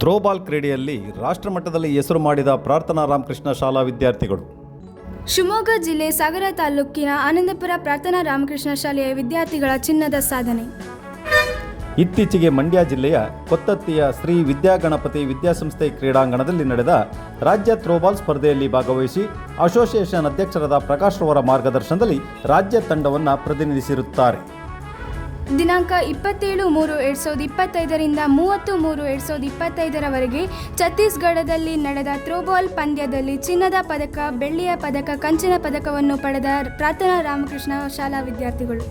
Throwball ಕ್ರೀಡೆಯಲ್ಲಿ ರಾಷ್ಟ್ರಮಟ್ಟದಲ್ಲಿ ಹೆಸರು ಮಾಡಿದ ಪ್ರಾರ್ಥನಾ ರಾಮಕೃಷ್ಣ ಶಾಲಾ ವಿದ್ಯಾರ್ಥಿಗಳು. ಶಿವಮೊಗ್ಗ ಜಿಲ್ಲೆ ಸಾಗರ ತಾಲೂಕಿನ ಆನಂದಪುರ ಪ್ರಾರ್ಥನಾ ರಾಮಕೃಷ್ಣ ಶಾಲೆಯ ವಿದ್ಯಾರ್ಥಿಗಳ ಚಿನ್ನದ ಸಾಧನೆ. ಇತ್ತೀಚೆಗೆ ಮಂಡ್ಯ ಜಿಲ್ಲೆಯ ಕೊತ್ತತ್ತಿಯ ಶ್ರೀ ವಿದ್ಯಾಗಣಪತಿ ವಿದ್ಯಾಸಂಸ್ಥೆ ಕ್ರೀಡಾಂಗಣದಲ್ಲಿ ನಡೆದ ರಾಜ್ಯ ಥ್ರೋಬಾಲ್ ಸ್ಪರ್ಧೆಯಲ್ಲಿ ಭಾಗವಹಿಸಿ ಅಸೋಸಿಯೇಷನ್ ಅಧ್ಯಕ್ಷರಾದ ಪ್ರಕಾಶ್ ರವರ ಮಾರ್ಗದರ್ಶನದಲ್ಲಿ ರಾಜ್ಯ ತಂಡವನ್ನು ಪ್ರತಿನಿಧಿಸಿರುತ್ತಾರೆ. ದಿನಾಂಕ ಇಪ್ಪತ್ತೇಳು ಮೂರು ಎರಡ್ ಸಾವಿರದ ಇಪ್ಪತ್ತೈದರಿಂದ ಮೂವತ್ತು ಮೂರು ಎರಡು ಸಾವಿರದ ಇಪ್ಪತ್ತೈದರವರೆಗೆ ಛತ್ತೀಸ್ಗಢದಲ್ಲಿ ನಡೆದ ಥ್ರೋಬಾಲ್ ಪಂದ್ಯದಲ್ಲಿ ಚಿನ್ನದ ಪದಕ, ಬೆಳ್ಳಿಯ ಪದಕ, ಕಂಚಿನ ಪದಕವನ್ನು ಪಡೆದ ಪ್ರಾರ್ಥನಾ ರಾಮಕೃಷ್ಣ ಶಾಲಾ ವಿದ್ಯಾರ್ಥಿಗಳು.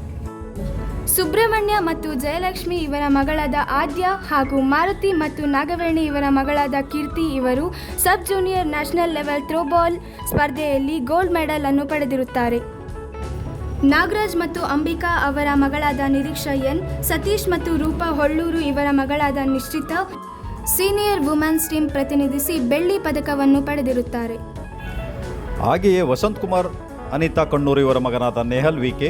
ಸುಬ್ರಹ್ಮಣ್ಯ ಮತ್ತು ಜಯಲಕ್ಷ್ಮಿ ಇವರ ಮಗಳಾದ ಆದ್ಯ ಹಾಗೂ ಮಾರುತಿ ಮತ್ತು ನಾಗವೇಣಿ ಇವರ ಮಗಳಾದ ಕೀರ್ತಿ ಇವರು sub junior national level throwball ಸ್ಪರ್ಧೆಯಲ್ಲಿ ಗೋಲ್ಡ್ ಮೆಡಲ್ ಅನ್ನು ಪಡೆದಿರುತ್ತಾರೆ. ನಾಗರಾಜ್ ಮತ್ತು ಅಂಬಿಕಾ ಅವರ ಮಗಳಾದ ನಿರೀಕ್ಷಾ ಎನ್, ಸತೀಶ್ ಮತ್ತು ರೂಪಾ ಹೊಳ್ಳೂರು ಇವರ ಮಗಳಾದ ನಿಶ್ಚಿತ. ಸೀನಿಯರ್ ವುಮೆನ್ಸ್ ಟೀಮ್ ಪ್ರತಿನಿಧಿಸಿ ಬೆಳ್ಳಿ ಪದಕವನ್ನು ಪಡೆದಿರುತ್ತಾರೆ. ಹಾಗೆಯೇ ವಸಂತ್ ಕುಮಾರ್, ಅನಿತಾ ಕಣ್ಣೂರು ಇವರ ಮಗನಾದ ನೆಹಲ್ ವಿಕೆ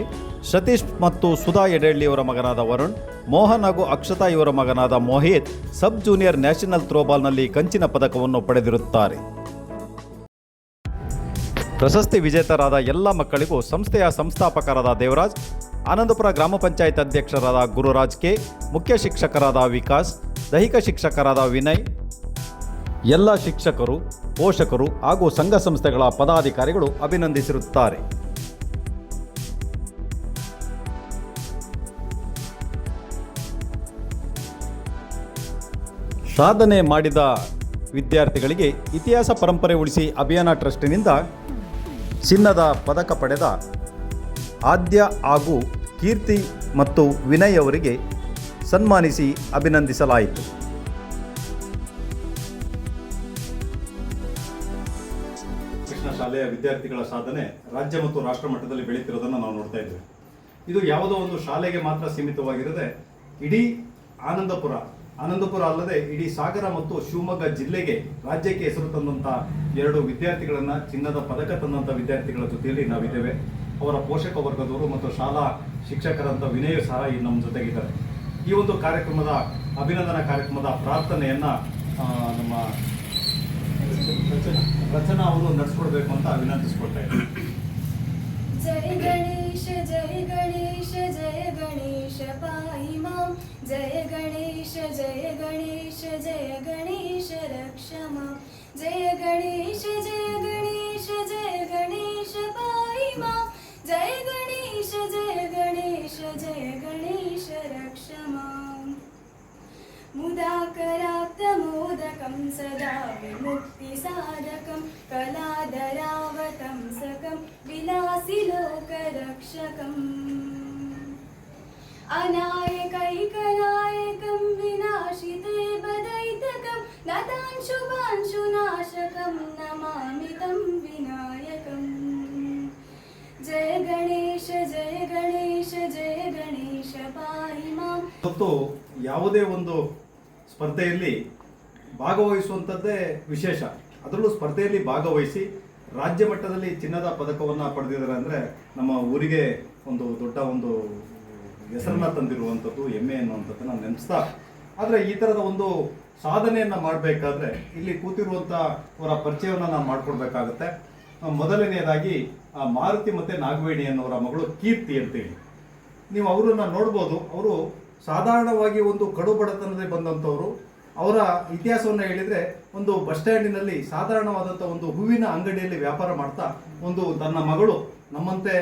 ಸತೀಶ್ ಮತ್ತು ಸುಧಾ ಎಡೆಳ್ಳಿ ಇವರ ಮಗನಾದ ವರುಣ್, ಮೋಹನ್ ಹಾಗೂ ಅಕ್ಷತಾ ಇವರ ಮಗನಾದ ಮೋಹಿತ್ ಸಬ್ ಜೂನಿಯರ್ ನ್ಯಾಷನಲ್ ಥ್ರೋಬಾಲ್ನಲ್ಲಿ ಕಂಚಿನ ಪದಕವನ್ನು ಪಡೆದಿರುತ್ತಾರೆ. ಪ್ರಶಸ್ತಿ ವಿಜೇತರಾದ ಎಲ್ಲ ಮಕ್ಕಳಿಗೂ ಸಂಸ್ಥೆಯ ಸಂಸ್ಥಾಪಕರಾದ ದೇವರಾಜ್, ಆನಂದಪುರ ಗ್ರಾಮ ಪಂಚಾಯತ್ ಅಧ್ಯಕ್ಷರಾದ ಗುರುರಾಜ್ ಕೆ, ಮುಖ್ಯ ಶಿಕ್ಷಕರಾದ ವಿಕಾಸ್, ದೈಹಿಕ ಶಿಕ್ಷಕರಾದ ವಿನಯ್. ಎಲ್ಲ ಶಿಕ್ಷಕರು, ಪೋಷಕರು ಹಾಗೂ ಸಂಘ ಸಂಸ್ಥೆಗಳ ಪದಾಧಿಕಾರಿಗಳು ಅಭಿನಂದಿಸಿರುತ್ತಾರೆ. ಸಾಧನೆ ಮಾಡಿದ ವಿದ್ಯಾರ್ಥಿಗಳಿಗೆ ಇತಿಹಾಸ ಪರಂಪರೆ ಉಳಿಸಿ ಅಭಿಯಾನ ಟ್ರಸ್ಟಿನಿಂದ ಚಿನ್ನದ ಪದಕ ಪಡೆದ ಆದ್ಯ ಹಾಗೂ ಕೀರ್ತಿ ಮತ್ತು ವಿನಯ್ ಅವರಿಗೆ ಸನ್ಮಾನಿಸಿ ಅಭಿನಂದಿಸಲಾಯಿತು. ಕೃಷ್ಣ ಶಾಲೆಯ ವಿದ್ಯಾರ್ಥಿಗಳ ಸಾಧನೆ ರಾಜ್ಯ ಮತ್ತು ರಾಷ್ಟ್ರ ಮಟ್ಟದಲ್ಲಿ ಬೆಳೀತಿರೋದನ್ನು ನಾವು ನೋಡ್ತಾ ಇದ್ದೇವೆ. ಇದು ಯಾವುದೋ ಒಂದು ಶಾಲೆಗೆ ಮಾತ್ರ ಸೀಮಿತವಾಗಿರದೆ ಇಡೀ ಆನಂದಪುರ ಆನಂದಪುರ ಅಲ್ಲದೆ ಇಡೀ ಸಾಗರ ಮತ್ತು ಶಿವಮೊಗ್ಗ ಜಿಲ್ಲೆಗೆ ರಾಜ್ಯಕ್ಕೆ ಹೆಸರು ತಂದಂತ ಎರಡು ವಿದ್ಯಾರ್ಥಿಗಳನ್ನ, ಚಿನ್ನದ ಪದಕ ತಂದಂತ ವಿದ್ಯಾರ್ಥಿಗಳ ಜೊತೆಯಲ್ಲಿ ನಾವಿದ್ದೇವೆ. ಅವರ ಪೋಷಕ ವರ್ಗದವರು ಮತ್ತು ಶಾಲಾ ಶಿಕ್ಷಕರಂತ ವಿನಯ ಸಹ ಈ ನಮ್ಮ ಜೊತೆಗಿದ್ದಾರೆ. ಈ ಒಂದು ಕಾರ್ಯಕ್ರಮದ ಅಭಿನಂದನಾ ಕಾರ್ಯಕ್ರಮದ ಪ್ರಾರ್ಥನೆಯನ್ನ ನಮ್ಮ ರಚನಾ ಅವರು ನಡೆಸ್ಕೊಡ್ಬೇಕು ಅಂತ ವಿನಂತಿಸ್ಕೊಳ್ತಾ जय गणेश जय गणेश जय गणेश पाहि मां. जय गणेश जय गणेश जय गणेश रक्ष मां. जय गणेश जय गणेश जय गणेश पाहि मां. जय गणेश जय गणेश जय गणेश रक्ष मां. मुदा कराप्तमोदकं सदा विमुक्तिसाधकं. कलादरा विलासिलोकरक्षकम् अनायकैकनायकं विनाशिते बदैतकं नतांशुभांशुनाशकं नमामि तं विनायकम् जय गणेश जय गणेश जय गणेश पाहि माम् ಮತ್ತು ಯಾವುದೇ ಒಂದು ಸ್ಪರ್ಧೆಯಲ್ಲಿ ಭಾಗವಹಿಸುವಂಥದ್ದೇ ವಿಶೇಷ ಅದರಲ್ಲೂ ಸ್ಪರ್ಧೆಯಲ್ಲಿ ಭಾಗವಹಿಸಿ ರಾಜ್ಯ ಮಟ್ಟದಲ್ಲಿ ಚಿನ್ನದ ಪದಕವನ್ನು ಪಡೆದಿದ್ದಾರೆ ಅಂದರೆ ನಮ್ಮ ಊರಿಗೆ ಒಂದು ದೊಡ್ಡ ಒಂದು ಹೆಸರನ್ನ ತಂದಿರುವಂಥದ್ದು ಹೆಮ್ಮೆ ಅನ್ನುವಂಥದ್ದನ್ನು ನೆನೆಸ್ತಾ ಆದರೆ ಈ ಥರದ ಒಂದು ಸಾಧನೆಯನ್ನು ಮಾಡಬೇಕಾದ್ರೆ ಇಲ್ಲಿ ಕೂತಿರುವಂಥ ಅವರ ಪರಿಚಯವನ್ನು ನಾನು ಮಾಡಿಕೊಡ್ಬೇಕಾಗತ್ತೆ. ಮೊದಲನೆಯದಾಗಿ ಮಾರುತಿ ಮತ್ತು ನಾಗವೇಣಿ ಅನ್ನೋರ ಮಗಳು ಕೀರ್ತಿ ಅಂತೇಳಿ. ನೀವು ಅವರನ್ನ ನೋಡ್ಬೋದು. ಅವರು ಸಾಧಾರಣವಾಗಿ ಒಂದು ಕಡು ಬಡತನದಲ್ಲಿ ಬಂದಂಥವ್ರು. ಅವರ ಇತಿಹಾಸವನ್ನು ಹೇಳಿದರೆ ಒಂದು ಬಸ್ ಸ್ಟ್ಯಾಂಡಿನಲ್ಲಿ ಸಾಧಾರಣವಾದಂಥ ಒಂದು ಹೂವಿನ ಅಂಗಡಿಯಲ್ಲಿ ವ್ಯಾಪಾರ ಮಾಡ್ತಾ ಒಂದು ತನ್ನ ಮಗಳು ನಮ್ಮಂತೆ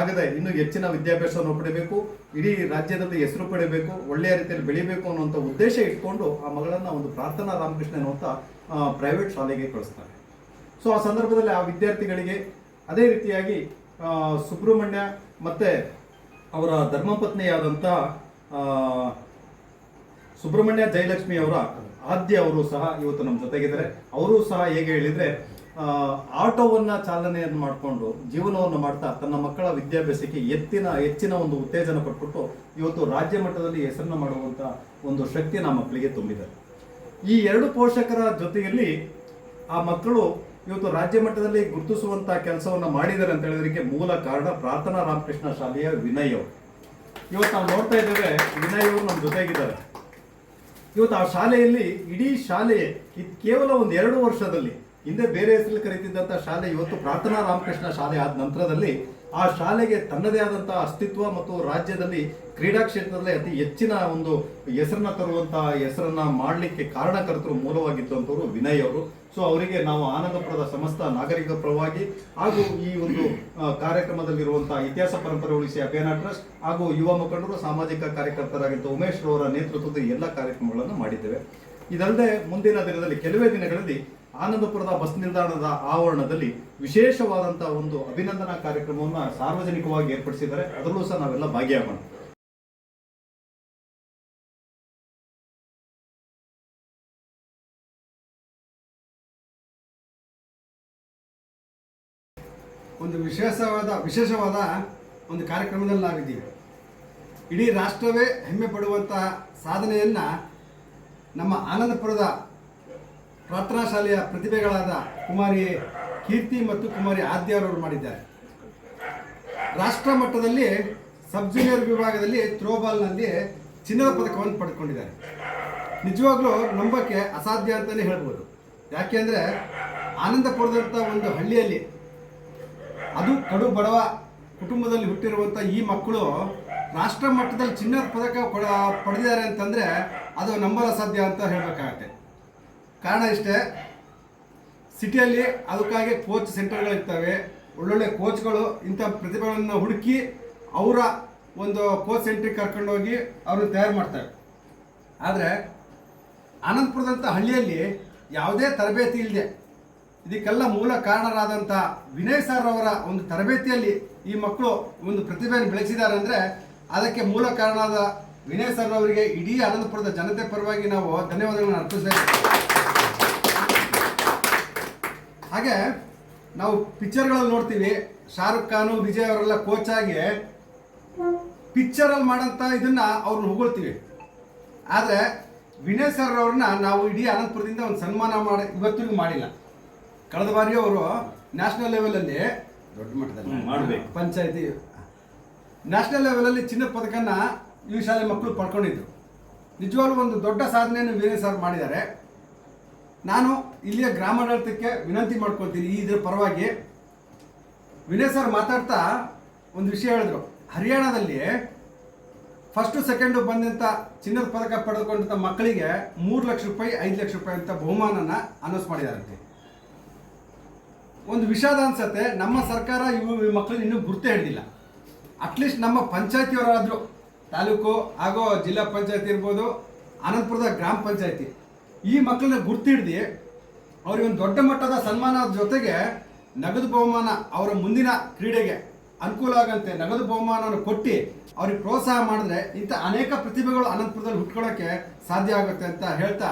ಆಗದೆ ಇನ್ನೂ ಹೆಚ್ಚಿನ ವಿದ್ಯಾಭ್ಯಾಸವನ್ನು ಪಡಿಬೇಕು, ಇಡೀ ರಾಜ್ಯದಲ್ಲಿ ಹೆಸರು ಪಡಿಬೇಕು, ಒಳ್ಳೆಯ ರೀತಿಯಲ್ಲಿ ಬೆಳಿಬೇಕು ಅನ್ನುವಂಥ ಉದ್ದೇಶ ಇಟ್ಕೊಂಡು ಆ ಮಗಳನ್ನ ಒಂದು ಪ್ರಾರ್ಥನಾ ರಾಮಕೃಷ್ಣ ಅನ್ನುವಂಥ ಪ್ರೈವೇಟ್ ಶಾಲೆಗೆ ಕಳಿಸ್ತಾರೆ. ಸೊ ಆ ಸಂದರ್ಭದಲ್ಲಿ ಆ ವಿದ್ಯಾರ್ಥಿಗಳಿಗೆ ಅದೇ ರೀತಿಯಾಗಿ ಸುಬ್ರಹ್ಮಣ್ಯ ಮತ್ತೆ ಅವರ ಧರ್ಮಪತ್ನಿಯಾದಂಥ ಸುಬ್ರಹ್ಮಣ್ಯ ಜಯಲಕ್ಷ್ಮಿ ಅವರ ಆದ್ಯ ಅವರು ಸಹ ಇವತ್ತು ನಮ್ಮ ಜೊತೆಗಿದ್ದಾರೆ. ಅವರು ಸಹ ಹೇಗೆ ಹೇಳಿದ್ರೆ ಆಟೋವನ್ನ ಚಾಲನೆಯನ್ನು ಮಾಡಿಕೊಂಡು ಜೀವನವನ್ನು ಮಾಡ್ತಾ ತನ್ನ ಮಕ್ಕಳ ವಿದ್ಯಾಭ್ಯಾಸಕ್ಕೆ ಎತ್ತಿನ, ಹೆಚ್ಚಿನ ಒಂದು ಉತ್ತೇಜನ ಪಟ್ಬಿಟ್ಟು ಇವತ್ತು ರಾಜ್ಯ ಮಟ್ಟದಲ್ಲಿ ಹೆಸರನ್ನ ಮಾಡುವಂಥ ಒಂದು ಶಕ್ತಿ ನಮ್ಮ ಮಕ್ಕಳಿಗೆ ತುಂಬಿದೆ. ಈ ಎರಡು ಪೋಷಕರ ಜೊತೆಯಲ್ಲಿ ಆ ಮಕ್ಕಳು ಇವತ್ತು ರಾಜ್ಯ ಮಟ್ಟದಲ್ಲಿ ಗುರುತಿಸುವಂಥ ಕೆಲಸವನ್ನು ಮಾಡಿದ್ದಾರೆ ಅಂತ ಹೇಳೋದಕ್ಕೆ ಮೂಲ ಕಾರಣ ಪ್ರಾರ್ಥನಾ ರಾಮಕೃಷ್ಣ ಶಾಲೆಯ ವಿನಯ್ ಅವರು. ಇವತ್ತು ನಾವು ನೋಡ್ತಾ ಇದ್ದೇವೆ, ವಿನಯ್ ಅವರು ನಮ್ಮ ಜೊತೆಗಿದ್ದಾರೆ. ಇವತ್ತು ಆ ಶಾಲೆಯಲ್ಲಿ ಇಡೀ ಶಾಲೆ ಇದು ಕೇವಲ ಒಂದು ಎರಡು ವರ್ಷದಲ್ಲಿ, ಹಿಂದೆ ಬೇರೆ ಹೆಸರಲ್ಲಿ ಕರೀತಿದ್ದಂಥ ಶಾಲೆ ಇವತ್ತು ಪ್ರಾರ್ಥನಾ ರಾಮಕೃಷ್ಣ ಶಾಲೆ ಆದ ನಂತರದಲ್ಲಿ ಆ ಶಾಲೆಗೆ ತನ್ನದೇ ಆದಂತಹ ಅಸ್ತಿತ್ವ ಮತ್ತು ರಾಜ್ಯದಲ್ಲಿ ಕ್ರೀಡಾ ಕ್ಷೇತ್ರದಲ್ಲಿ ಅತಿ ಹೆಚ್ಚಿನ ಒಂದು ಹೆಸರನ್ನ ತರುವಂತಹ ಹೆಸರನ್ನ ಮಾಡಲಿಕ್ಕೆ ಕಾರಣಕರ್ತರು ಮೂಲವಾಗಿದ್ದಂಥವ್ರು ವಿನಯ್ ಅವರು. ಸೊ ಅವರಿಗೆ ನಾವು ಆನಂದಪುರದ ಸಮಸ್ತ ನಾಗರಿಕ ಪರವಾಗಿ ಹಾಗೂ ಈ ಒಂದು ಕಾರ್ಯಕ್ರಮದಲ್ಲಿರುವಂತಹ ಇತಿಹಾಸ ಪರಂಪರೆ ಉಳಿಸಿ ಅಭಿಯಾನ ಟ್ರಸ್ಟ್ ಹಾಗೂ ಯುವ ಮುಖಂಡರು, ಸಾಮಾಜಿಕ ಕಾರ್ಯಕರ್ತರಾಗಿದ್ದ ಉಮೇಶ್ ರವರ ನೇತೃತ್ವದ ಎಲ್ಲ ಕಾರ್ಯಕ್ರಮಗಳನ್ನು ಮಾಡಿದ್ದೇವೆ. ಇದಲ್ಲದೆ ಮುಂದಿನ ದಿನದಲ್ಲಿ, ಕೆಲವೇ ದಿನಗಳಲ್ಲಿ ಆನಂದಪುರದ ಬಸ್ ನಿಲ್ದಾಣದ ಆವರಣದಲ್ಲಿ ವಿಶೇಷವಾದಂತಹ ಒಂದು ಅಭಿನಂದನಾ ಕಾರ್ಯಕ್ರಮವನ್ನು ಸಾರ್ವಜನಿಕವಾಗಿ ಏರ್ಪಡಿಸಿದ್ದಾರೆ. ಅದರಲ್ಲೂ ಸಹ ನಾವೆಲ್ಲ ಭಾಗಿಯಾಗೋಣ. ಒಂದು ವಿಶೇಷವಾದ ವಿಶೇಷವಾದ ಒಂದು ಕಾರ್ಯಕ್ರಮದಲ್ಲಿ ನಾವಿದ್ದೀವಿ. ಇಡೀ ರಾಷ್ಟ್ರವೇ ಹೆಮ್ಮೆ ಪಡುವಂತಹ ಸಾಧನೆಯನ್ನ ನಮ್ಮ ಆನಂದಪುರದ ಪ್ರಾರ್ಥನಾ ಶಾಲೆಯ ಪ್ರತಿಭೆಗಳಾದ ಕುಮಾರಿ ಕೀರ್ತಿ ಮತ್ತು ಕುಮಾರಿ ಆದ್ಯರವರು ಮಾಡಿದ್ದಾರೆ. ರಾಷ್ಟ್ರ ಮಟ್ಟದಲ್ಲಿ ಸಬ್ ಜೂನಿಯರ್ ವಿಭಾಗದಲ್ಲಿ ಥ್ರೋಬಾಲ್ನಲ್ಲಿ ಚಿನ್ನದ ಪದಕವನ್ನು ಪಡೆದುಕೊಂಡಿದ್ದಾರೆ. ನಿಜವಾಗ್ಲೂ ನಂಬಕ್ಕೆ ಅಸಾಧ್ಯ ಅಂತಲೇ ಹೇಳ್ಬೋದು. ಯಾಕೆಂದರೆ ಆನಂದಪುರದಂಥ ಒಂದು ಹಳ್ಳಿಯಲ್ಲಿ ಅದು ಕಡು ಬಡವ ಕುಟುಂಬದಲ್ಲಿ ಹುಟ್ಟಿರುವಂಥ ಈ ಮಕ್ಕಳು ರಾಷ್ಟ್ರ ಮಟ್ಟದಲ್ಲಿ ಚಿನ್ನದ ಪದಕ ಪಡೆದಿದ್ದಾರೆ ಅಂತಂದರೆ ಅದು ನಂಬಲು ಅಸಾಧ್ಯ ಅಂತ ಹೇಳಬೇಕಾಗತ್ತೆ. ಕಾರಣ ಇಷ್ಟೇ, ಸಿಟಿಯಲ್ಲಿ ಅದಕ್ಕಾಗಿ ಕೋಚ್ ಸೆಂಟರ್ಗಳಿರ್ತವೆ ಒಳ್ಳೊಳ್ಳೆ ಕೋಚ್ಗಳು ಇಂಥ ಪ್ರತಿಭೆಗಳನ್ನು ಹುಡುಕಿ ಅವರ ಒಂದು ಕೋಚ್ ಸೆಂಟ್ರಿಗೆ ಕರ್ಕೊಂಡೋಗಿ ಅವ್ರನ್ನ ತಯಾರು ಮಾಡ್ತಾರೆ. ಆದರೆ ಆನಂದಪುರದಂಥ ಹಳ್ಳಿಯಲ್ಲಿ ಯಾವುದೇ ತರಬೇತಿ ಇಲ್ಲದೆ ಇದಕ್ಕೆಲ್ಲ ಮೂಲ ಕಾರಣರಾದಂಥ ವಿನಯ್ ಸರ್ ಅವರ ಒಂದು ತರಬೇತಿಯಲ್ಲಿ ಈ ಮಕ್ಕಳು ಒಂದು ಪ್ರತಿಭೆಯನ್ನು ಬೆಳೆಸಿದ್ದಾರೆ ಅಂದರೆ ಅದಕ್ಕೆ ಮೂಲ ಕಾರಣವಾದ ವಿನಯ್ ಸರ್ ಅವರಿಗೆ ಇಡೀ ಆನಂದಪುರದ ಜನತೆ ಪರವಾಗಿ ನಾವು ಧನ್ಯವಾದಗಳನ್ನು ಅರ್ಪಿಸಬೇಕು ಹಾಗೆ ನಾವು ಪಿಕ್ಚರ್ಗಳಲ್ಲಿ ನೋಡ್ತೀವಿ ಶಾರುಖ್ ಖಾನು ವಿಜಯ್ ಅವರೆಲ್ಲ ಕೋಚ್ ಆಗಿ ಪಿಕ್ಚರಲ್ಲಿ ಮಾಡೋಂಥ ಇದನ್ನ ಅವ್ರನ್ನ ಹೊಗಳ್ತೀವಿ. ಆದರೆ ವಿನಯ್ ಸರ್ ಅವ್ರನ್ನ ನಾವು ಇಡೀ ಅನಂತಪುರದಿಂದ ಒಂದು ಸನ್ಮಾನ ಮಾಡಿ ಇವತ್ತಿಗೂ ಮಾಡಿಲ್ಲ. ಕಳೆದ ಬಾರಿ ಅವರು ನ್ಯಾಷನಲ್ ಲೆವೆಲಲ್ಲಿ ದೊಡ್ಡ ಮಟ್ಟದಲ್ಲಿ ಮಾಡಬೇಕು. ಪಂಚಾಯತಿ ನ್ಯಾಷನಲ್ ಲೆವೆಲಲ್ಲಿ ಚಿನ್ನದ ಪದಕನ ಈ ಶಾಲೆ ಮಕ್ಕಳು ಪಡ್ಕೊಂಡಿದ್ರು. ನಿಜವಾಗ್ಲೂ ಒಂದು ದೊಡ್ಡ ಸಾಧನೆಯನ್ನು ವಿನಯ್ ಸರ್ ಮಾಡಿದ್ದಾರೆ. ನಾನು ಇಲ್ಲಿಯ ಗ್ರಾಮಾಡಳಿತಕ್ಕೆ ವಿನಂತಿ ಮಾಡ್ಕೊತೀನಿ ಇದ್ರ ಪರವಾಗಿ. ವಿನಯ್ ಸರ್ ಮಾತಾಡ್ತಾ ಒಂದು ವಿಷಯ ಹೇಳಿದ್ರು. ಹರಿಯಾಣದಲ್ಲಿ ಫಸ್ಟು ಸೆಕೆಂಡು ಬಂದಂಥ ಚಿನ್ನದ ಪದಕ ಪಡೆದುಕೊಂಡಂಥ ಮಕ್ಕಳಿಗೆ ಮೂರು ಲಕ್ಷ ರೂಪಾಯಿ, ಐದು ಲಕ್ಷ ರೂಪಾಯಿ ಅಂತ ಬಹುಮಾನನ ಅನೌನ್ಸ್ ಮಾಡಿದಾರಂತೆ. ಒಂದು ವಿಷಾದ ಅನ್ಸತ್ತೆ, ನಮ್ಮ ಸರ್ಕಾರ ಇವು ಈ ಮಕ್ಕಳನ್ನ ಇನ್ನೂ ಗುರುತೇ ಹಿಡಿದಿಲ್ಲ ಅಟ್ಲೀಸ್ಟ್ ನಮ್ಮ ಪಂಚಾಯತಿಯವರಾದರೂ, ತಾಲೂಕು ಹಾಗೂ ಜಿಲ್ಲಾ ಪಂಚಾಯತಿ ಇರ್ಬೋದು, ಆನಂದಪುರದ ಗ್ರಾಮ ಪಂಚಾಯತಿ. ಈ ಮಕ್ಕಳನ್ನ ಗುರ್ತಿಡ್ದು ಅವ್ರಿಗೆ ಒಂದು ದೊಡ್ಡ ಮಟ್ಟದ ಸನ್ಮಾನದ ಜೊತೆಗೆ ನಗದು ಬಹುಮಾನ ಅವರ ಮುಂದಿನ ಕ್ರೀಡೆಗೆ ಅನುಕೂಲ ಆಗಂತೆ ನಗದು ಬಹುಮಾನವನ್ನು ಕೊಟ್ಟು ಅವ್ರಿಗೆ ಪ್ರೋತ್ಸಾಹ ಮಾಡಿದ್ರೆ ಇಂಥ ಅನೇಕ ಪ್ರತಿಭೆಗಳು ಅನಂತಪುರದಲ್ಲಿ ಹುಟ್ಕೊಳ್ಳೋಕ್ಕೆ ಸಾಧ್ಯ ಆಗುತ್ತೆ ಅಂತ ಹೇಳ್ತಾ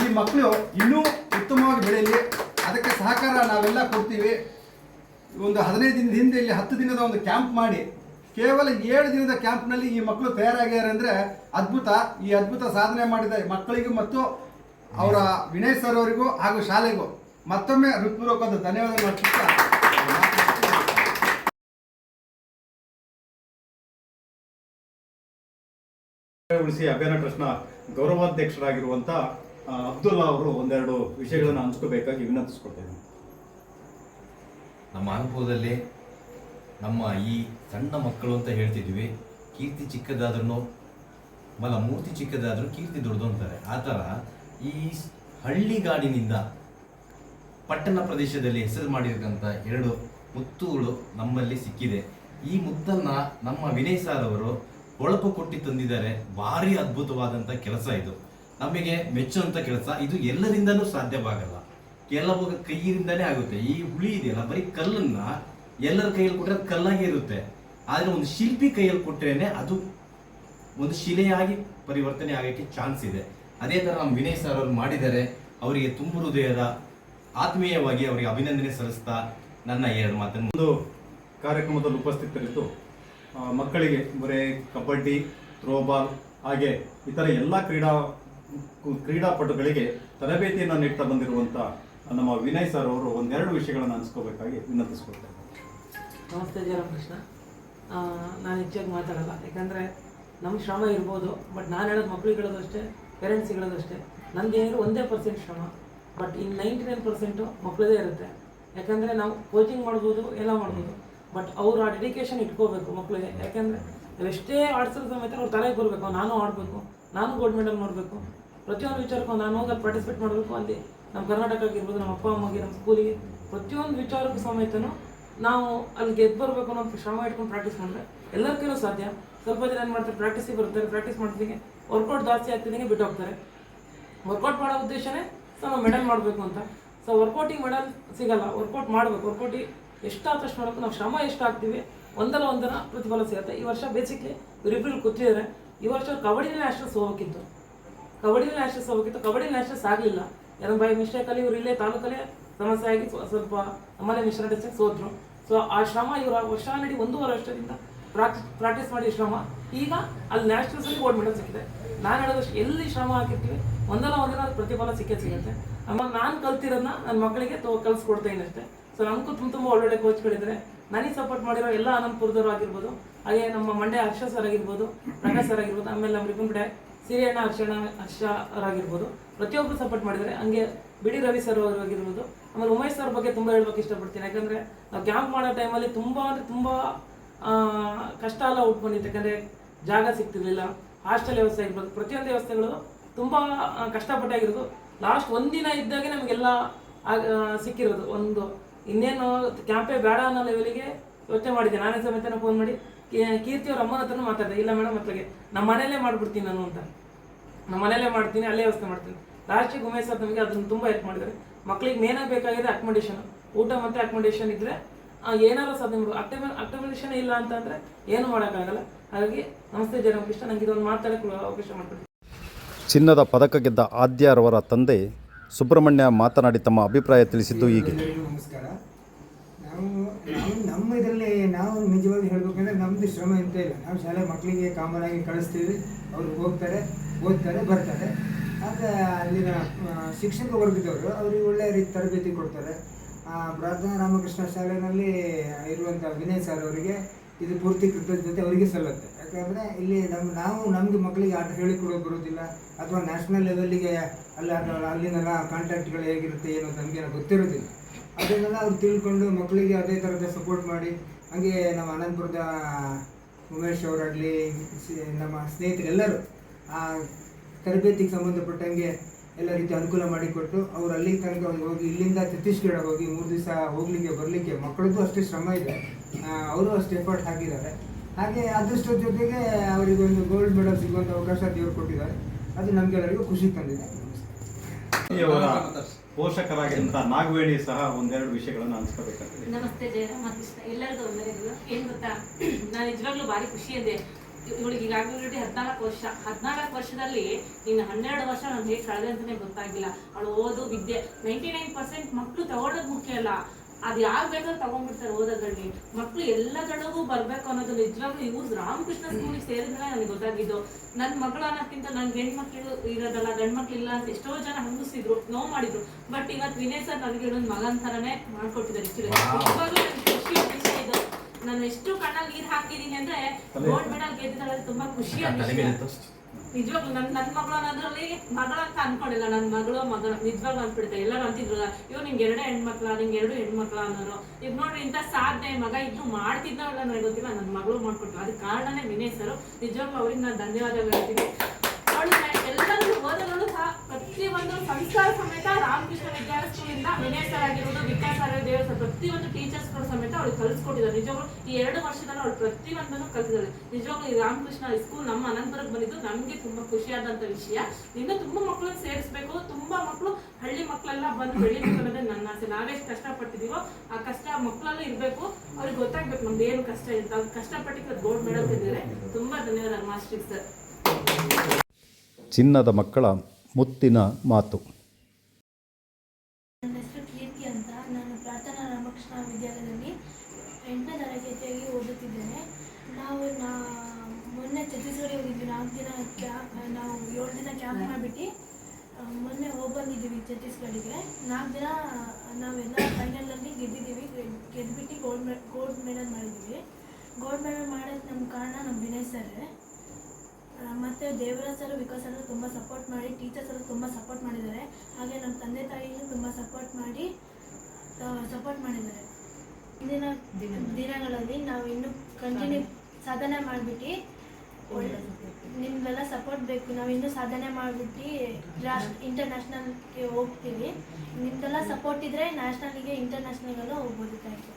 ಈ ಮಕ್ಕಳು ಇನ್ನೂ ಉತ್ತಮವಾಗಿ ಬೆಳೆಯಲಿ. ಅದಕ್ಕೆ ಸಹಕಾರ ನಾವೆಲ್ಲ ಕೊಡ್ತೀವಿ. ಒಂದು ಹದಿನೈದು ದಿನದ ಹಿಂದೆ ಇಲ್ಲಿ ಹತ್ತು ದಿನದ ಒಂದು ಕ್ಯಾಂಪ್ ಮಾಡಿ ಕೇವಲ ಏಳು ದಿನದ ಕ್ಯಾಂಪ್ನಲ್ಲಿ ಈ ಮಕ್ಕಳು ತಯಾರಾಗ್ಯಾರೆ ಅಂದರೆ ಅದ್ಭುತ. ಈ ಅದ್ಭುತ ಸಾಧನೆ ಮಾಡಿದ ಮಕ್ಕಳಿಗೂ ಮತ್ತು ಅವರ ವಿನಯ್ ಸರ್ ಅವರಿಗೂ ಹಾಗೂ ಶಾಲೆಗೂ ಮತ್ತೊಮ್ಮೆ ಹೃತ್ಪೂರ್ವಕವಾದ ಧನ್ಯವಾದಗಳು ಉಳಿಸಿ ಅಭಿಯಾನ ಟ್ರಸ್ಟ್ನ ಗೌರವಾಧ್ಯಕ್ಷರಾಗಿರುವಂತ ಅಬ್ದುಲ್ಲಾ ಅವರು ಒಂದೆರಡು ವಿಷಯಗಳನ್ನು ಹಂಚ್ಕೋಬೇಕಾಗಿ ವಿನಂತಿಸ್ಕೊಳ್ತೇನೆ. ನಮ್ಮ ಅನುಭವದಲ್ಲಿ ನಮ್ಮ ಈ ಸಣ್ಣ ಮಕ್ಕಳು ಅಂತ ಹೇಳ್ತಿದ್ವಿ ಕೀರ್ತಿ ಚಿಕ್ಕದಾದ್ರೂ ಮಲ ಮೂರ್ತಿ ಚಿಕ್ಕದಾದ್ರೂ ಕೀರ್ತಿ ದೊಡ್ಡದು ಅಂತಾರೆ. ಆ ಥರ ಈ ಹಳ್ಳಿಗಾಡಿನಿಂದ ಪಟ್ಟಣ ಪ್ರದೇಶದಲ್ಲಿ ಹೆಸರು ಮಾಡಿರ್ತಕ್ಕಂಥ ಎರಡು ಮುತ್ತುಗಳು ನಮ್ಮಲ್ಲಿ ಸಿಕ್ಕಿದೆ. ಈ ಮುತ್ತನ್ನು ನಮ್ಮ ವಿನಯ್ ಸಾರ್ ಅವರು ಹೊಳಪು ಕೊಟ್ಟು ತಂದಿದ್ದಾರೆ. ಭಾರಿ ಅದ್ಭುತವಾದಂಥ ಕೆಲಸ ಇದು. ನಮಗೆ ಮೆಚ್ಚುವಂಥ ಕೆಲಸ. ಇದು ಎಲ್ಲರಿಂದನೂ ಸಾಧ್ಯವಾಗಲ್ಲ. ಕೆಲವು ಕೈಯಿಂದನೇ ಆಗುತ್ತೆ. ಈ ಹುಳಿ ಇದೆಯಲ್ಲ, ಬರೀ ಕಲ್ಲನ್ನ ಎಲ್ಲರ ಕೈಯಲ್ಲಿ ಕೊಟ್ಟರೆ ಕಲ್ಲಾಗಿ ಇರುತ್ತೆ. ಆದರೆ ಒಂದು ಶಿಲ್ಪಿ ಕೈಯಲ್ಲಿ ಕೊಟ್ಟರೆ ಅದು ಒಂದು ಶಿಲೆಯಾಗಿ ಪರಿವರ್ತನೆ ಆಗಕ್ಕೆ ಚಾನ್ಸ್ ಇದೆ. ಅದೇ ಥರ ನಮ್ಮ ವಿನಯ್ ಸರ್ ಅವರು ಮಾಡಿದರೆ ಅವರಿಗೆ ತುಂಬ ಹೃದಯದ ಆತ್ಮೀಯವಾಗಿ ಅವರಿಗೆ ಅಭಿನಂದನೆ ಸಲ್ಲಿಸ್ತಾ ನನ್ನ ಎರಡು ಮಾತನ್ನು ಒಂದು ಕಾರ್ಯಕ್ರಮದಲ್ಲಿ ಉಪಸ್ಥಿತರಿದ್ದು ಮಕ್ಕಳಿಗೆ ಬರೀ ಕಬಡ್ಡಿ ಥ್ರೋಬಾಲ್ ಹಾಗೆ ಇತರ ಎಲ್ಲ ಕ್ರೀಡಾ ಕ್ರೀಡಾಪಟುಗಳಿಗೆ ತರಬೇತಿಯನ್ನು ನೀಡ್ತಾ ಬಂದಿರುವಂಥ ನಮ್ಮ ವಿನಯ್ ಸರ್ ಅವರು ಒಂದೆರಡು ವಿಷಯಗಳನ್ನು ಅನಿಸ್ಕೋಬೇಕಾಗಿ ವಿನಂತಿಸ್ಕೊಳ್ತೇನೆ. ನಮಸ್ತೆ ಜಯರಾಮಕೃಷ್ಣ. ನಾನು ಹೆಚ್ಚಾಗಿ ಮಾತಾಡಲ್ಲ ಯಾಕಂದರೆ ನಮ್ಮ ಶ್ರಮ ಇರ್ಬೋದು ಬಟ್ ನಾನು ಹೇಳೋದು ಮಕ್ಕಳಿಗೆ ಹೇಳೋದು ಅಷ್ಟೇ. ಪೇರೆಂಟ್ಸ್ ಸಿಗೋದಷ್ಟೇ ನಂದೇನಿದ್ರು ಒಂದೇ ಪರ್ಸೆಂಟ್ ಶ್ರಮ but in ninety nine percent ಮಕ್ಕಳದೇ ಇರುತ್ತೆ. ಯಾಕಂದರೆ ನಾವು ಕೋಚಿಂಗ್ ಮಾಡ್ಬೋದು, ಎಲ್ಲ ಮಾಡ್ಬೋದು ಬಟ್ ಅವರು ಆ ಡೆಡಿಕೇಶನ್ ಇಟ್ಕೋಬೇಕು ಮಕ್ಕಳಿಗೆ ಯಾಕಂದರೆ ಎಷ್ಟೇ ಆಡ್ಸಿದ್ರು ಸಮೇತ ಅವ್ರು ತಲೆಗೆ ಬರಬೇಕು, ನಾನು ಆಡಬೇಕು, ನಾನು ಗೋಲ್ಡ್ ಮೆಡಲ್ ಮಾಡಬೇಕು ಪ್ರತಿಯೊಂದು ವಿಚಾರಕ್ಕೂ ನಾನು ಹೋಗಿ ಅಲ್ಲಿ ಪಾರ್ಟಿಸಿಪೇಟ್ ಮಾಡಬೇಕು ಅಲ್ಲಿ ನಮ್ಮ ಕರ್ನಾಟಕ ಆಗಿರ್ಬೋದು ನಮ್ಮ ಅಪ್ಪ, ಅಮ್ಮಗೆ, ನಮ್ಮ ಸ್ಕೂಲಿಗೆ ಪ್ರತಿಯೊಂದು ವಿಚಾರಕ್ಕೂ ಸಮೇತನೂ ನಾವು ಅಲ್ಲಿ ಗೆದ್ದು ಬರಬೇಕು ಅನ್ನೋ ಶ್ರಮ ಇಟ್ಕೊಂಡು ಪ್ರಾಕ್ಟೀಸ್ ಮಾಡಿದ್ರೆ ಎಲ್ಲರಿಗೂ ಸಾಧ್ಯ. ಸ್ವಲ್ಪ ಜನ ಏನು ಮಾಡ್ತಾರೆ ಪ್ರಾಕ್ಟೀಸಿಗೆ ಬರ್ತಾರೆ ಪ್ರಾಕ್ಟೀಸ್ ಮಾಡ್ತಿದ್ದಂಗೆ ವರ್ಕೌಟ್ ಜಾಸ್ತಿ ಆಗ್ತಿದ್ದಂಗೆ ಬಿಟ್ಟು ಹೋಗ್ತಾರೆ ವರ್ಕೌಟ್ ಮಾಡೋ ಉದ್ದೇಶನೇ ಸೊ ನಾವು ಮೆಡಲ್ ಮಾಡಬೇಕು ಅಂತ. ಸೊ ವರ್ಕೌಟಿಗೆ ಮೆಡಲ್ ಸಿಗಲ್ಲ. ವರ್ಕೌಟ್ ಮಾಡಬೇಕು. ವರ್ಕೌಟಿಗೆ ಎಷ್ಟಾದಷ್ಟು ಮಾಡಬೇಕು ನಾವು ಶ್ರಮ ಎಷ್ಟು ಹಾಕ್ತೀವಿ ಒಂದಲ್ಲ ಒಂದರ ಪ್ರತಿಫಲ ಸಿಗುತ್ತೆ. ಈ ವರ್ಷ ಬೇಸಿಕ್ಲಿ ಇವರಿಬ್ಬರು ಕೂತಿದ್ದಾರೆ. ಈ ವರ್ಷ ಕಬಡ್ಡಿ ನ್ಯಾಷನಲ್ಸ್ ಹೋಗೋಕ್ಕಿತ್ತು ಕಬಡ್ಡಿ ನ್ಯಾಷನಲ್ಸ್ ಹೋಗೋಕ್ಕಿತ್ತು ಕಬಡ್ಡಿ ನ್ಯಾಷನಲ್ಸ್ ಆಗಲಿಲ್ಲ. ಏನೋ ಬೈ ಮಿಸ್ಟೇಕಲ್ಲಿ ಇವರು ಇಲ್ಲೇ ತಾಲೂಕಲ್ಲೇ ಸಮಸ್ಯೆ ಆಗಿ ಸ್ವಲ್ಪ ನಮ್ಮಲ್ಲೇ ಮಿಶ್ರ ಡಿಸ್ಟ್ರಿಕ್ಟ್ ಸೋತರು. ಸೊ ಆ ಶ್ರಮ ಇವರ ವರ್ಷ ನಡಿ ಒಂದೂವರೆ ವರ್ಷದಿಂದ ಪ್ರಾಕ್ಟಿಸ್ ಪ್ರಾಕ್ಟೀಸ್ ಮಾಡಿ ಶ್ರಮ. ಈಗ ಅಲ್ಲಿ ನ್ಯಾಷನಲ್ಸಲ್ಲಿ ಗೋಲ್ಡ್ ಮೆಡಲ್ ಸಿಕ್ಕಿದೆ. ನಾನು ಹೇಳೋದಷ್ಟು ಎಲ್ಲಿ ಶ್ರಮ ಹಾಕಿರ್ತೀವಿ, ಒಂದಲ್ಲ ಒಂದಿನ ಅದು ಪ್ರತಿಫಲ ಸಿಕ್ಕೇ ಸಿಗುತ್ತೆ. ಆಮೇಲೆ ನಾನು ಕಲ್ತಿರೋದನ್ನ ನನ್ನ ಮಕ್ಕಳಿಗೆ ತೋ ಕಲಿಸ್ಕೊಡ್ತೀನಿ ಅಷ್ಟೇ. ಸೊ ನಮಗೂ ತುಂಬ ತುಂಬ ಒಳ್ಳೊಳ್ಳೆ ಕೋಚ್ಗಳಿದ್ದಾರೆ ನನಗೆ ಸಪೋರ್ಟ್ ಮಾಡಿರೋ ಎಲ್ಲ ಅನಂತಪುರದವರು ಆಗಿರ್ಬೋದು, ಹಾಗೆ ನಮ್ಮ ಮಂಡ್ಯ ಹರ್ಷ ಸರ್ ಆಗಿರ್ಬೋದು ಪ್ರಕಾಶ್ ಸರ್ ಆಗಿರ್ಬೋದು, ಆಮೇಲೆ ನಮ್ಮ ರಿಪುನ್ ಕಡೆ ಸಿರಿಯಣ್ಣ ಹರ್ಷಣ ಹರ್ಷ ಅವರಾಗಿರ್ಬೋದು ಪ್ರತಿಯೊಬ್ಬರು ಸಪೋರ್ಟ್ ಮಾಡಿದರೆ ಹಂಗೆ ಬಿಡಿ ರವಿ ಸರ್ ಅವರು ಆಗಿರ್ಬೋದು, ಆಮೇಲೆ ಉಮೇಶ್ ಸರ್ ಬಗ್ಗೆ ತುಂಬ ಹೇಳ್ಬೇಕು ಇಷ್ಟಪಡ್ತೀನಿ. ಯಾಕಂದರೆ ನಾವು ಕ್ಯಾಂಪ್ ಮಾಡೋ ಟೈಮಲ್ಲಿ ತುಂಬ ಅಂದರೆ ತುಂಬ ಕಷ್ಟ ಎಲ್ಲ ಉಟ್ಕೊಂಡಿತ್ತು ಯಾಕಂದರೆ ಜಾಗ ಸಿಗ್ತಿರ್ಲಿಲ್ಲ. ಹಾಸ್ಟೆಲ್ ವ್ಯವಸ್ಥೆ ಆಗಿರ್ಬೋದು, ಪ್ರತಿಯೊಂದು ವ್ಯವಸ್ಥೆಗಳು ತುಂಬ ಕಷ್ಟಪಟ್ಟಾಗಿರೋದು ಲಾಸ್ಟ್ ಒಂದಿನ ಇದ್ದಾಗೆ ನಮಗೆಲ್ಲ ಸಿಕ್ಕಿರೋದು. ಒಂದು ಇನ್ನೇನು ಕ್ಯಾಂಪೇ ಬೇಡ ಅನ್ನೋ ಲೆವೆಲಿಗೆ ಯೋಚನೆ ಮಾಡಿದ್ದೆ. ನಾನೇ ಸಮೇತನ ಫೋನ್ ಮಾಡಿ ಕೀರ್ತಿ ಅವ್ರ ಅಮ್ಮನ ಹತ್ರನೂ ಮಾತಾಡಿದೆ. ಇಲ್ಲ ಮೇಡಮ್ ಮತ್ತಗೆ ನಮ್ಮ ಮನೆಯಲ್ಲೇ ಮಾಡಿಬಿಡ್ತೀನಿ ನಾನು ಅಂತ. ನಮ್ಮ ಮನೆಯಲ್ಲೇ ಮಾಡ್ತೀನಿ, ಅಲ್ಲೇ ವ್ಯವಸ್ಥೆ ಮಾಡ್ತೀನಿ. ಲಾಸ್ಟಿಗೆ ಉಮೇಶ್ ಸರ್ ನಮಗೆ ಅದನ್ನು ತುಂಬ ಹೆಲ್ಪ್ ಮಾಡಿದ್ದಾರೆ. ಮಕ್ಕಳಿಗೆ ಮೇನಾಗಿ ಬೇಕಾಗಿದೆ ಅಕ್ಮಡೇಷನ್ ಊಟ ಮತ್ತು ಅಕೊಮಡೇಷನ್ ಇದ್ದರೆ ಏನಾದ್ರು ಸಾಧನೆ ಮಾಡ್ಬೋದು. ಅಟ್ಟ ಅಕ್ಮಡೇಷನ್ ಇಲ್ಲ ಅಂತಂದರೆ ಏನು ಮಾಡೋಕ್ಕಾಗಲ್ಲ. ಹಾಗಾಗಿ ನಮಸ್ತೆ ಜಯರಾಮಕೃಷ್ಣ ನನಗೆ ಇದೊಂದು ಮಾತಾಡೋಕ್ಕೆ ಅವಕಾಶ ಮಾಡ್ಕೊಡಿ. ಚಿನ್ನದ ಪದಕ ಗೆದ್ದ ಆದ್ಯರವರ ತಂದೆ ಸುಬ್ರಹ್ಮಣ್ಯ ಮಾತನಾಡಿ ತಮ್ಮ ಅಭಿಪ್ರಾಯ ತಿಳಿಸಿದ್ದು ಹೀಗೆ. ನಮಸ್ಕಾರ. ನಾವು ನಾವು ನಮ್ಮ ಇದರಲ್ಲಿ ನಾವು ನಿಜವಾಗಿ ಹೇಳ್ಬೇಕಂದ್ರೆ ನಮ್ಮದು ಶ್ರಮ ಅಂತ ಇಲ್ಲ. ನಾವು ಶಾಲೆ ಮಕ್ಕಳಿಗೆ ಕಾಮನ್ ಆಗಿ ಕಳಿಸ್ತೀವಿ. ಅವರು ಹೋಗ್ತಾರೆ ಓದ್ತಾರೆ ಬರ್ತಾರೆ. ಆದರೆ ಅಲ್ಲಿನ ಶಿಕ್ಷಕ ವರ್ಗದವರು ಅವ್ರಿಗೆ ಒಳ್ಳೆಯ ರೀತಿ ತರಬೇತಿ ಕೊಡ್ತಾರೆ. ಪ್ರಾರ್ಥನಾ ರಾಮಕೃಷ್ಣ ಶಾಲೆಯಲ್ಲಿ ಇರುವಂಥ ವಿನಯ್ ಸರ್ ಅವರಿಗೆ ಇದು ಪೂರ್ತಿ ಕೃತಜ್ಞತೆ ಅವರಿಗೆ ಸಲ್ಲುತ್ತೆ. ಯಾಕಂದರೆ ಇಲ್ಲಿ ನಮ್ಮ ನಾವು ನಮಗೆ ಮಕ್ಕಳಿಗೆ ಆಟ ಹೇಳಿಕೊಡೋದು ಬರೋದಿಲ್ಲ. ಅಥವಾ ನ್ಯಾಷನಲ್ ಲೆವೆಲ್ಲಿಗೆ ಅಲ್ಲಿ ಅಲ್ಲಿನೆಲ್ಲ ಕಾಂಟ್ಯಾಕ್ಟ್ಗಳು ಹೇಗಿರುತ್ತೆ ಏನು ಅಂತ ನಮಗೇನೋ ಗೊತ್ತಿರೋದಿಲ್ಲ. ಅದನ್ನೆಲ್ಲ ಅವ್ರು ತಿಳ್ಕೊಂಡು ಮಕ್ಕಳಿಗೆ ಅದೇ ಥರದ ಸಪೋರ್ಟ್ ಮಾಡಿ, ಹಾಗೆ ನಮ್ಮ ಅನಂತಪುರದ ಉಮೇಶ್ ಅವರಾಗಲಿ ನಮ್ಮ ಸ್ನೇಹಿತರೆಲ್ಲರೂ ಆ ತರಬೇತಿಗೆ ಸಂಬಂಧಪಟ್ಟಂಗೆ ಎಲ್ಲ ರೀತಿ ಅನುಕೂಲ ಮಾಡಿಕೊಟ್ಟು ಅವ್ರು ಅಲ್ಲಿ ತನಕ ಹೋಗಿ ಇಲ್ಲಿಂದ ಛತ್ತೀಸ್ಗಢ ಹೋಗಿ ಮೂರು ದಿವಸ ಹೋಗ್ಲಿಕ್ಕೆ ಬರಲಿಕ್ಕೆ ಮಕ್ಕಳದ್ದು ಅಷ್ಟೇ ಶ್ರಮ ಇದೆ. ಅವರು ಅಷ್ಟು ಎಫರ್ಟ್ ಹಾಕಿದ್ದಾರೆ. ಹಾಗೆ ಅದೃಷ್ಟದ ಜೊತೆಗೆ ಅವರಿಗೊಂದು ಗೋಲ್ಡ್ ಮೆಡಲ್ ಸಿಗುವಂಥ ಅವಕಾಶ ದೇವರು ಕೊಟ್ಟಿದ್ದಾರೆ. ಅದು ನಮಗೆಲ್ಲರಿಗೂ ಖುಷಿ ತಂದಿದೆ. ಪೋಷಕರಾಗಿದ್ದಂಥ ನಾಗವೇಣಿ ಸಹ ಒಂದೆರಡು ವಿಷಯಗಳನ್ನು ಹಂಚ್ಕೋಬೇಕಾಗ್ತದೆ ನಮಸ್ತೆ ಜಯರಾಮ್ ಎಲ್ಲರಿಗೂ ಏನ್ ಏನು ಗೊತ್ತಾ? ನಾನು ನಿಜವಾಗ್ಲೂ ಭಾರಿ ಖುಷಿ ಇದೆ ಇವಳಿಗೆ ಈಗಾಗಲೇ ಹದಿನಾಲ್ಕು ವರ್ಷ. ಹದಿನಾಲ್ಕು ವರ್ಷದಲ್ಲಿ ಇನ್ನು ಹನ್ನೆರಡು ವರ್ಷ ನಾನು ಹೇಗೆ ಕಳೆದೆ ಅಂತಲೇ ಗೊತ್ತಾಗಿಲ್ಲ. ಅವಳು ಓದು ವಿದ್ಯೆ ನೈಂಟಿ ನೈನ್ ಪರ್ಸೆಂಟ್ ಮಕ್ಕಳು ತಗೊಳ್ಳೋದು ಮುಖ್ಯ ಅಲ್ಲ. ಅದು ಯಾರು ಬೇಕಾದ್ರೂ ತಗೊಂಡ್ಬಿಡ್ತಾರೆ ಓದೋದ್ರಲ್ಲಿ. ಮಕ್ಕಳು ಎಲ್ಲದರೊಳಗೂ ಬರಬೇಕು ಅನ್ನೋದು ನಿಜವಾಗ್ಲೂ ಯೂಸ್ ರಾಮಕೃಷ್ಣ ಸ್ಕೂಲಿಗೆ ಸೇರಿದ್ರೆ ನನಗೆ ಗೊತ್ತಾಗಿದ್ದು. ನನ್ನ ಮಗಳು ಅನ್ನೋಕ್ಕಿಂತ ನನ್ಗೆ ಹೆಣ್ಮಕ್ಳು ಇರೋದಲ್ಲ ಗಂಡ್ಮಕ್ಳು ಇಲ್ಲ ಅಂತ ಎಷ್ಟೋ ಜನ ಹಂಗಿಸಿದ್ರು ನೋವು ಮಾಡಿದ್ರು. ಬಟ್ ಇವತ್ತು ವಿನಯ್ ಸರ್ ನನಗೆ ಹೇಳೋದು ಮಗನ ಥರನೇ ಮಾಡ್ಕೊಟ್ಟಿದ್ದಾರೆ ಆಕ್ಚುಲಿ ನಿಜವಾಗ್ಲೂ ನನ್ಗೆ ಖುಷಿ ವಿಷಯ ಇದು ನಾನು ಎಷ್ಟು ಕಣ್ಣಲ್ಲಿ ನೀರು ಹಾಕಿದೀನಿ ಅಂದ್ರೆ ಗೋಲ್ಡ್ ಮೆಡಲ್ ಗೆದ್ದಿದ್ದಾಳೆ ತುಂಬಾ ಖುಷಿ ನಿಜವಾಗ್ಲು ನನ್ ನನ್ ಮಗಳು ಅನ್ನೋದ್ರಲ್ಲಿ ಮಗಳ ಅಂತ ಅನ್ಕೊಂಡಿಲ್ಲ. ನನ್ ಮಗಳು ಮಗಳ ನಿಜವಾಗ್ಲು ಅನ್ಬಿಡುತ್ತೆ. ಎಲ್ಲರೂ ಅಂತಿದ್ರು ಇವ್ ನಿಂಗೆ ಎರಡು ಹೆಣ್ಮಕ್ಳ? ನಿಂಗೆ ಎರಡು ಹೆಣ್ಮಕ್ಳ? ಅನ್ನೋರು. ಈಗ ನೋಡ್ರಿ ಇಂಥ ಸಾಧ್ಯ ಮಗ ಇನ್ನು ಮಾಡ್ತಿದ್ದವಲ್ಲ ನನಗೆ ಗೊತ್ತಿಲ್ಲ. ನನ್ನ ಮಗಳು ಮಾಡ್ಕೊಟ್ರು ಅದಕ್ಕೆ ಕಾರಣನೇ ವಿನಯ್ ಸರ್. ನಿಜವಾಗ್ಲು ಅವ್ರಿಗೆ ನಾನು ಧನ್ಯವಾದಗಳು ಹೇಳ್ತೀನಿ. ಎಲ್ಲರೂ ಓದಲು ಸಹ ಪ್ರತಿಯೊಂದು ಸಂಸ್ಕಾರ ಸಮೇತ ರಾಮಕೃಷ್ಣ ವಿದ್ಯಾಲಯ ಸ್ಕೂಲಿಂದ ವಿನಯ್ ಸರ್ ಆಗಿರ್ಬೋದು ವಿಕಾಸ್ ಸರ್ ದೇವ್ ಸರ್ ಪ್ರತಿಯೊಂದು ಟೀಚರ್ಸ್ಗಳು ಸಮೇತ ಅವಳು ಕಲಿಸ್ಕೊಟ್ಟಿದ್ದಾರೆ ನಿಜವಾಗ್ಲೂ ಈ ಎರಡು ವರ್ಷದಲ್ಲಿ ಅವ್ರು ಪ್ರತಿಯೊಂದನ್ನು ಕಲಿತಿದ್ದಾಳೆ ನಿಜವಾಗ್ಲೂ ಈ ರಾಮಕೃಷ್ಣ ಸ್ಕೂಲ್ ನಮ್ಮ ಅನಂತಪುರಕ್ಕೆ ಬಂದಿದ್ದು ನಮಗೆ ತುಂಬಾ ಖುಷಿಯಾದಂತ ವಿಷಯ. ಇನ್ನು ತುಂಬಾ ಮಕ್ಕಳನ್ನ ಸೇರಿಸ್ಬೇಕು. ತುಂಬಾ ಮಕ್ಕಳು ಹಳ್ಳಿ ಮಕ್ಕಳೆಲ್ಲ ಬಂದು ಬೆಳಿಬೇಕು ಅನ್ನೋದೇ ನನ್ನ ಆಸೆ. ನಾವೆಷ್ಟು ಕಷ್ಟಪಟ್ಟಿದೀವೋ ಆ ಕಷ್ಟ ಮಕ್ಕಳಲ್ಲಿ ಇರಬೇಕು. ಅವ್ರಿಗೆ ಗೊತ್ತಾಗ್ಬೇಕು ನಮ್ದು ಏನು ಕಷ್ಟ ಇರುತ್ತೆ ಅವ್ರು ಕಷ್ಟಪಟ್ಟಿದ್ದು ಗೋಲ್ಡ್ ಮೆಡಲ್ ತಿಂದಿದ್ದಾರೆ ತುಂಬಾ ಧನ್ಯವಾದ ಮಾಸ್ಟರ್ ಸರ್ ಚಿನ್ನದ ಮಕ್ಕಳ ಮುತ್ತಿನ ಮಾತು. ನನ್ನ ಹೆಸರು ಕೀರ್ತಿ ಅಂತ. ನಾನು ಪ್ರಾರ್ಥನಾ ರಾಮಕೃಷ್ಣ ವಿದ್ಯಾಲಯದಲ್ಲಿ ಎಂಟನೇ ತರಗತಿಯಾಗಿ ಓದುತ್ತಿದ್ದೇನೆ. ನಾವು ನಾ, ಮೊನ್ನೆ ಛತ್ತೀಸ್ಗಢಿಗೆ ಹೋಗಿದ್ವಿ. ನಾಲ್ಕು ದಿನ ಕ್ಯಾಂಪ್ ನಾವು ಏಳು ದಿನ ಕ್ಯಾಂಪ್ ಮಾಡಿಬಿಟ್ಟು ಮೊನ್ನೆ ಹೋಗಿ ಬಂದಿದ್ದೀವಿ ಛತ್ತೀಸ್ಗಢಿಗೆ. ನಾಲ್ಕು ದಿನ, ನಾವೆಲ್ಲ ಫೈನಲಲ್ಲಿ ಗೆದ್ದಿದ್ದೀವಿ. ಗೆದ್ಬಿಟ್ಟು ಗೋಲ್ಡ್ ಮೆ ಗೋಲ್ಡ್ ಮೆಡಲ್ ಮಾಡಿದ್ದೀವಿ. ಗೋಲ್ಡ್ ಮೆಡಲ್ ಮಾಡೋಕ್ಕೆ ನಮ್ಮ ಕಾರಣ ನಮ್ಮ ವಿನಯ್ ಸರ್ ಮತ್ತು ದೇವರ ಸರ್ ವಿಕಾಸ್ ಸರ್ ತುಂಬ ಸಪೋರ್ಟ್ ಮಾಡಿ ಟೀಚರ್ಸ್ ಅವರು ತುಂಬ ಸಪೋರ್ಟ್ ಮಾಡಿದ್ದಾರೆ. ಹಾಗೆ ನಮ್ಮ ತಂದೆ ತಾಯಿನೂ ತುಂಬ ಸಪೋರ್ಟ್ ಮಾಡಿ ಸಪೋರ್ಟ್ ಮಾಡಿದ್ದಾರೆ. ಇಂದಿನ ದಿನಗಳಲ್ಲಿ ನಾವು ಇನ್ನೂ ಕಂಟಿನ್ಯೂ ಸಾಧನೆ ಮಾಡಿಬಿಟ್ಟು ನಿಮ್ಗೆಲ್ಲ ಸಪೋರ್ಟ್ ಬೇಕು. ನಾವು ಇನ್ನೂ ಸಾಧನೆ ಮಾಡಿಬಿಟ್ಟು ರಾಷ್ಟ್ರ ಇಂಟರ್ನ್ಯಾಷನಲ್ಗೆ ಹೋಗ್ತೀವಿ. ನಿಮ್ದೆಲ್ಲ ಸಪೋರ್ಟ್ ಇದ್ರೆ ನ್ಯಾಷನಲ್ಗೆ ಇಂಟರ್ನ್ಯಾಷನಲ್ಗೆಲ್ಲ ಹೋಗ್ಬೋದು. ಥ್ಯಾಂಕ್ ಯು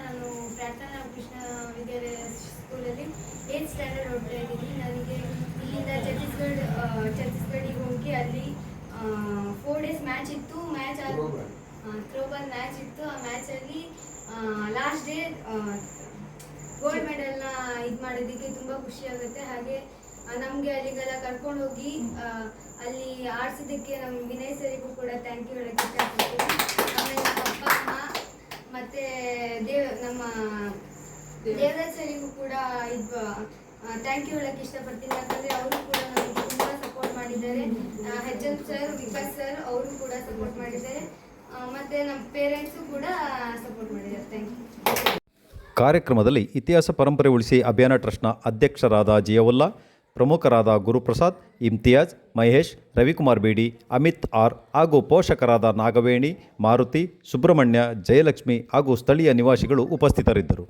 ನಾನು ಪ್ರಾರ್ಥನಾ ಕೃಷ್ಣ ವಿದ್ಯಾಲಯ ಸ್ಕೂಲಲ್ಲಿ ಏತ್ ಸ್ಟ್ಯಾಂಡರ್ಡ್ ಓದ್ತಾ ಇದ್ದೀನಿ ನನಗೆ ಇಲ್ಲಿಂದ ಛತ್ತೀಸ್ಗಢ ಆ, ಛತ್ತೀಸ್ಗಢಿಗೆ ಹೋಗಿ ಅಲ್ಲಿ ಫೋರ್ ಡೇಸ್ ಮ್ಯಾಚ್ ಇತ್ತು. ಮ್ಯಾಚ್ ಥ್ರೋಬಾಲ್ ಮ್ಯಾಚ್ ಇತ್ತು. ಆ ಮ್ಯಾಚಲ್ಲಿ ಲಾಸ್ಟ್ ಡೇ ಗೋಲ್ಡ್ ಮೆಡಲ್ನ ಇದು ಮಾಡೋದಕ್ಕೆ ತುಂಬ ಖುಷಿ ಆಗುತ್ತೆ. ಹಾಗೆ ನಮಗೆ ಅಲ್ಲಿಗೆಲ್ಲ ಕರ್ಕೊಂಡು ಹೋಗಿ ಅಲ್ಲಿ ಆಡಿಸಿದ್ದಕ್ಕೆ ನಮ್ಮ ವಿನಯ್ ಸರಿಗೂ ಕೂಡ ಥ್ಯಾಂಕ್ ಯು ಹೇಳಕ್ಕೆ ಇಷ್ಟಪಡ್ತೀನಿ. ಆಮೇಲೆ ನಮ್ಮ ಅಪ್ಪ ಅಮ್ಮ ಮತ್ತೆ ದೇವ್ ನಮ್ಮ ದೇವರಾಜ್ ಸರಿಗೂ ಕೂಡ ಇದು ಥ್ಯಾಂಕ್ ಯು ಹೇಳಕ್ಕೆ ಇಷ್ಟಪಡ್ತೀನಿ. ಯಾಕಂದರೆ ಅವರು ಕೂಡ ನಮಗೆ ತುಂಬ ಮಾಡಿದ್ದಾರೆ. ಹೆಚ್ ಸರ್ ವಿಕಾಸ್ ಸರ್ ಅವರು ಕೂಡ ಸಪೋರ್ಟ್ ಮಾಡಿದ್ದಾರೆ. ಮತ್ತೆ ನಮ್ಮ ಪೇರೆಂಟ್ಸ್ ಕೂಡ ಸಪೋರ್ಟ್ ಮಾಡಿದ್ದಾರೆ. ಥ್ಯಾಂಕ್ ಯು ಕಾರ್ಯಕ್ರಮದಲ್ಲಿ ಇತಿಹಾಸ ಪರಂಪರೆ ಉಳಿಸಿ ಅಭಿಯಾನ ಟ್ರಸ್ಟ್ನ ಅಧ್ಯಕ್ಷರಾದ ಜಿಯವುಲ್ಲಾ, ಪ್ರಮುಖರಾದ ಗುರುಪ್ರಸಾದ್, ಇಮ್ತಿಯಾಜ್, ಮಹೇಶ್, ರವಿಕುಮಾರ್ ಬೇಡಿ, ಅಮಿತ್ ಆರ್ ಹಾಗೂ ಪೋಷಕರಾದ ನಾಗವೇಣಿ, ಮಾರುತಿ, ಸುಬ್ರಹ್ಮಣ್ಯ, ಜಯಲಕ್ಷ್ಮಿ ಹಾಗೂ ಸ್ಥಳೀಯ ನಿವಾಸಿಗಳು ಉಪಸ್ಥಿತರಿದ್ದರು.